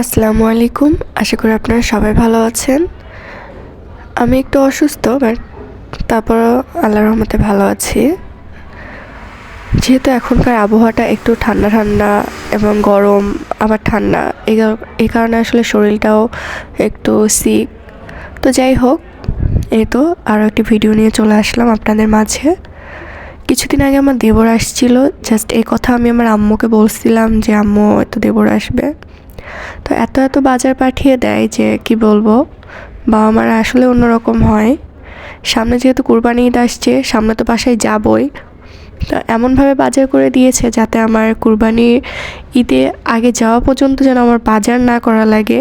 আসসালামু আলাইকুম। আশা করি আপনারা সবাই ভালো আছেন। আমি একটু অসুস্থ, বাট তারপরও আল্লাহর রহমতে ভালো আছি। যেহেতু এখনকার আবহাওয়াটা একটু ঠান্ডা ঠান্ডা এবং গরম, আবার ঠান্ডা, এই কারণে আসলে শরীরটাও একটু সিক তো যাই হোক, এই তো আরও একটি ভিডিও নিয়ে চলে আসলাম আপনাদের মাঝে। কিছুদিন আগে আমার দেবর আসছিল জাস্ট এই কথা আমি আমার আম্মুকে বলছিলাম যে, আম্মু তো দেবর আসবে। তো এত এত বাজার পাঠিয়ে দেয় যে কি বলব? বাবা মারা আসলে অন্যরকম হয়। সামনে যেহেতু কুরবানি ঈদ আসছে, সামনে তো বাসায় যাবই। তো এমনভাবে বাজার করে দিয়েছে যাতে আমার কুরবানি ঈদে আগে যাওয়া পর্যন্ত যেন আমার বাজার না করা লাগে।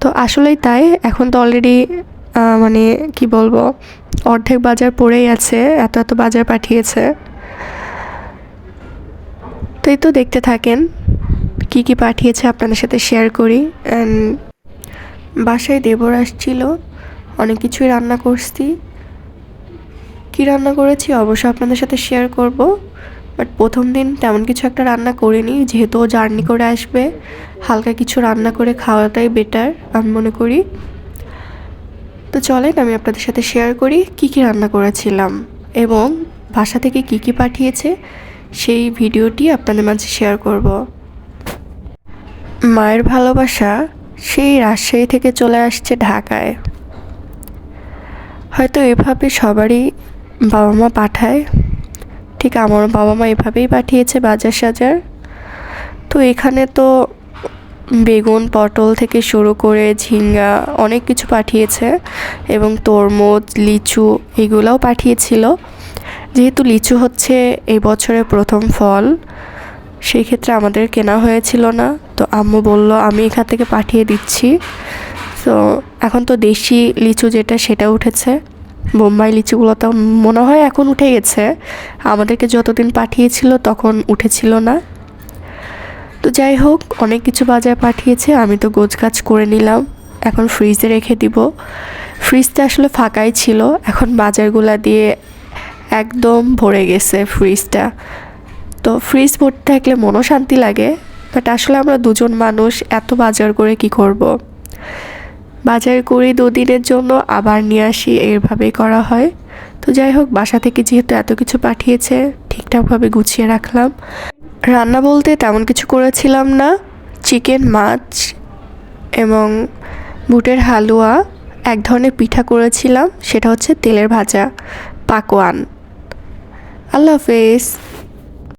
তো আসলেই তাই, এখন তো অলরেডি মানে কি বলব, অর্ধেক বাজার পড়েই আছে, এত এত বাজার পাঠিয়েছে। তো এই তো দেখতে থাকেন। কি কি পাঠিয়েছে আপনাদের সাথে শেয়ার করি? অ্যান্ড বাসায় দেবর আসছিল, অনেক কিছুই রান্না করছি। কি রান্না করেছি? অবশ্যই আপনাদের সাথে শেয়ার করব বাট প্রথম দিন তেমন কিছু একটা রান্না করিনি, যেহেতু জার্নি করে আসবে, হালকা কিছু রান্না করে খাওয়াটাই বেটার আমি মনে করি। তো চলেন আমি আপনাদের সাথে শেয়ার করি, কি কি রান্না করেছিলাম, এবং বাসা থেকে কি কি পাঠিয়েছে, সেই ভিডিওটি আপনাদের মাঝে শেয়ার করব। মায়ের ভালোবাসা সেই রাজশাহী থেকে চলে আসছে ঢাকায়। হয়তো এভাবে সবারই বাবা মা পাঠায়। ঠিক আমার বাবা মা এভাবেই পাঠিয়েছে বাজার সাজার। তো এখানে তো বেগুন, পটল থেকে শুরু করে ঝিঙ্গা অনেক কিছু পাঠিয়েছে এবং তরমুজ, লিচু এগুলোও পাঠিয়েছিল। যেহেতু লিচু হচ্ছে এই বছরের প্রথম ফল সেই ক্ষেত্রে আমাদের কেনা হয়েছিল না। তো আম্মু বলল, আমি এখান থেকে পাঠিয়ে দিচ্ছি। তো এখন তো দেশি লিচু যেটা, সেটা উঠেছে। বোম্বাই লিচুগুলো তো মনে হয় এখন উঠে গেছে। আমাদেরকে যতদিন পাঠিয়েছিল তখন উঠেছিল না। তো যাই হোক, অনেক কিছু বাজার পাঠিয়েছে, আমি তো গোছ গাছ করে নিলাম। এখন ফ্রিজে রেখে দিব। ফ্রিজটা আসলে ফাঁকাই ছিল, এখন বাজারগুলা দিয়ে একদম ভরে গেছে ফ্রিজটা। তো ফ্রিজ ভর্তি থাকলে মনও শান্তি লাগে বাট আসলে আমরা দুজন মানুষ এত বাজার করে কি করব। বাজার করি দুদিনের জন্য, আবার নিয়ে আসি, এভাবেই করা হয়। তো যাই হোক, বাসা থেকে যেহেতু এত কিছু পাঠিয়েছে, ঠিকঠাকভাবে গুছিয়ে রাখলাম। রান্না বলতে তেমন কিছু করেছিলাম না। চিকেন মাছ এবং বুটের হালুয়া, এক ধরনের পিঠা করেছিলাম, সেটা হচ্ছে তেলের ভাজা, পাকোয়ান। আল্লাহ হাফেজ।